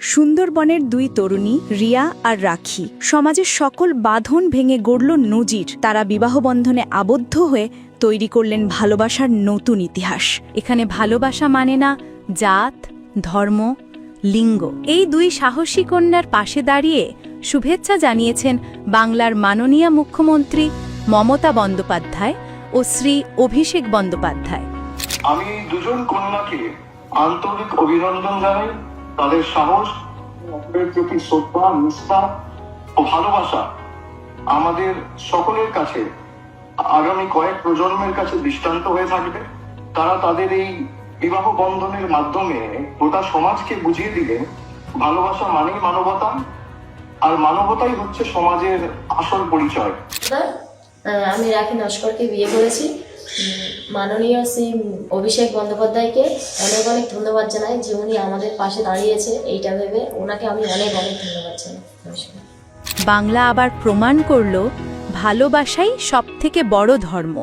সুন্দরবনের দুই তরুণী, রিয়া আর রাখি, সমাজের সকল বাঁধন ভেঙে গড়ল নজির। তারা বিবাহ বন্ধনে আবদ্ধ হয়ে তৈরি করলেন ভালোবাসার নতুন ইতিহাস। এখানে ভালোবাসা মানে না জাত, ধর্ম, লিঙ্গ। এই দুই সাহসী কন্যার পাশে দাঁড়িয়ে শুভেচ্ছা জানিয়েছেন বাংলার মাননীয় মুখ্যমন্ত্রী মমতা বন্দ্যোপাধ্যায় ও শ্রী অভিষেক বন্দ্যোপাধ্যায়। আমি দুজন কন্যাকে আন্তরিক অভিনন্দন জানাই। তাদের সাহস অপরের প্রতি শ্রদ্ধা, নিষ্ঠা ও ভালোবাসা আমাদের সকলের কাছে, আগামী কয়েক প্রজন্মের কাছে দৃষ্টান্ত হয়ে থাকবে। তারা তাদের এই বিবাহ বন্ধনের মাধ্যমে গোটা সমাজকে বুঝিয়ে দিলে ভালোবাসা মানেই মানবতা, আর মানবতাই হচ্ছে সমাজের আসল পরিচয়। আমি রাখি নস্করকে বিয়ে করেছি। মাননীয় শ্রী অভিষেক বন্দ্যোপাধ্যায়কে অনেক অনেক ধন্যবাদ জানাই যে উনি আমাদের পাশে দাঁড়িয়েছে এইটা ভেবে। ওনাকে আমি অনেক অনেক ধন্যবাদ জানাই। বাংলা আবার প্রমাণ করল, ভালোবাসাই সবথেকে বড় ধর্ম।